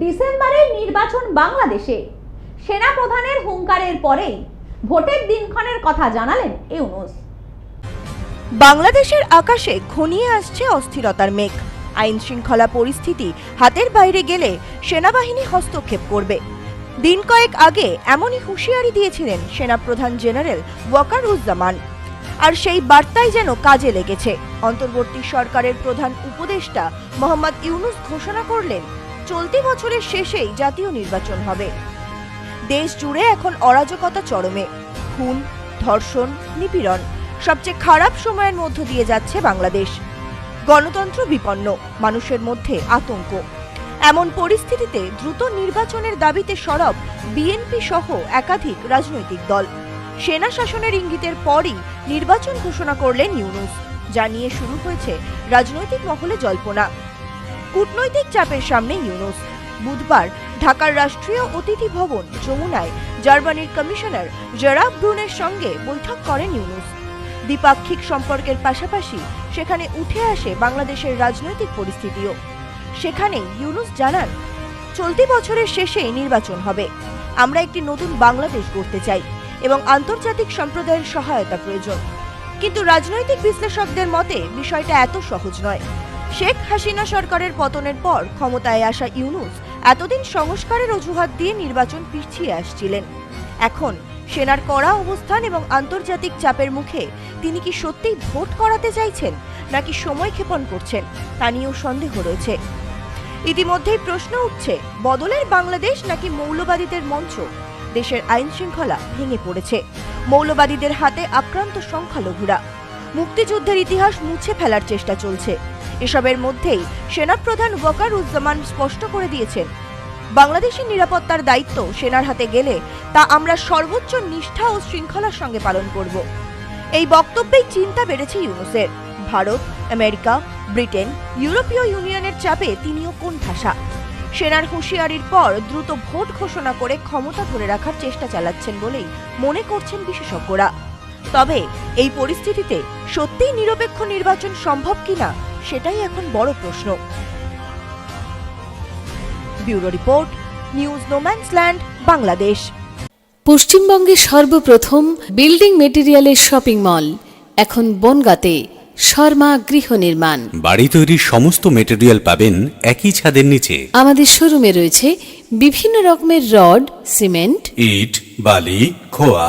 ডিসেম্বরে নির্বাচন বাংলাদেশে। সেনাপ্রধানের হুঙ্কারের পরেই ভোটের দিনক্ষণের কথা জানালেন ইউনুস। বাংলাদেশের আকাশে ঘনিয়ে আসছে অস্থিরতার মেঘ। আইন শৃঙ্খলা পরিস্থিতি হাতের বাইরে গেলে সেনাবাহিনী হস্তক্ষেপ করবে। দিন কয়েক আগে এমনই হুঁশিয়ারি দিয়েছিলেন সেনাপ্রধান জেনারেল ওয়াকারুজ্জামান। আর সেই বার্তাই যেন কাজে লেগেছে। অন্তর্বর্তী সরকারের প্রধান উপদেষ্টা মোহাম্মদ ইউনুস ঘোষণা করলেন চলতি বছরের শেষেই জাতীয় নির্বাচন হবে। দেশ জুড়ে এখন অরাজকতা চরমে। খুন, ধর্ষণ, নিপীড়ন সবচেয়ে খারাপ সময়ের মধ্য দিয়ে যাচ্ছে বাংলাদেশ। গণতন্ত্র বিপন্ন, মানুষের মধ্যে আতঙ্ক। এমন পরিস্থিতিতে দ্রুত নির্বাচনের দাবিতে সরব বিএনপি সহ একাধিক রাজনৈতিক দল। সেনা শাসনের ইঙ্গিতের পরই নির্বাচন ঘোষণা করলেন ইউনুস। যা নিয়ে শুরু হয়েছে রাজনৈতিক মহলে জল্পনা। কূটনৈতিক চাপের সামনে ইউনুস। বুধবার ঢাকার রাষ্ট্রীয় অতিথি ভবন যমুনায় জার্মানির কমিশনার জেরাব ব্রুনের সঙ্গে বৈঠক করেন ইউনুস। দ্বিপাক্ষিক সম্পর্কের পাশাপাশি সেখানে উঠে আসে বাংলাদেশের রাজনৈতিক পরিস্থিতিও। সেখানে ইউনুস জানান, চলতি বছরের শেষে নির্বাচন হবে। আমরা একটি নতুন বাংলাদেশ গড়তে চাই এবং আন্তর্জাতিক সম্প্রদায়ের সহায়তা প্রয়োজন। কিন্তু রাজনৈতিক বিশ্লেষকদের মতে বিষয়টা এত সহজ নয়। শেখ হাসিনা সরকারের পতনের পর ক্ষমতায় আসা ইউনুস এতদিন সংস্কারের অজুহাত দিয়ে নির্বাচন পিছিয়ে আসছিলেন। এখন সেনার কড়া অবস্থান এবং আন্তর্জাতিক চাপের মুখে তিনি কি সত্যিই ভোট করাতে চাইছেন নাকি সময় ক্ষেপণ করছেন তা নিয়েও সন্দেহ রয়েছে। ইতিমধ্যেই প্রশ্ন উঠছে, বদলের বাংলাদেশ নাকি মৌলবাদীদের মঞ্চ? দেশের আইন শৃঙ্খলা ভেঙে পড়েছে। মৌলবাদীদের হাতে আক্রান্ত সংখ্যালঘুরা। মুক্তিযুদ্ধের ইতিহাস মুছে ফেলার চেষ্টা চলছে। এসবের মধ্যেই সেনাপ্রধান ওয়াকারুজ্জামান স্পষ্ট করে দিয়েছেন, বাংলাদেশের নিরাপত্তার দায়িত্ব সেনার হাতে গেলে তা আমরা সর্বোচ্চ নিষ্ঠা ও শৃঙ্খলার সঙ্গে পালন করব। এই বক্তব্যেই চিন্তা বেড়েছে ইউনুসের। ভারত, আমেরিকা, ব্রিটেন, ইউরোপীয় ইউনিয়নের চাপে তিনিও কোন ভাষা সেনার হুঁশিয়ারির পর দ্রুত ভোট ঘোষণা করে ক্ষমতা ধরে রাখার চেষ্টা চালাচ্ছেন বলেই মনে করছেন বিশেষজ্ঞরা। তবে এই পরিস্থিতিতে সত্যিই নিরপেক্ষ নির্বাচন সম্ভব কিনা সেটাই এখন বড় প্রশ্ন। Bureau report news no man's land Bangladesh. পশ্চিমবঙ্গের সর্বপ্রথম বিল্ডিং মেটেরিয়ালের শপিং মল এখন বনগাঁতে শর্মা গৃহ নির্মাণ। বাড়ি তৈরির সমস্ত মেটেরিয়াল পাবেন একই ছাদের নিচে। আমাদের শোরুমে রয়েছে বিভিন্ন রকমের রড সিমেন্ট ইট বালি খোয়া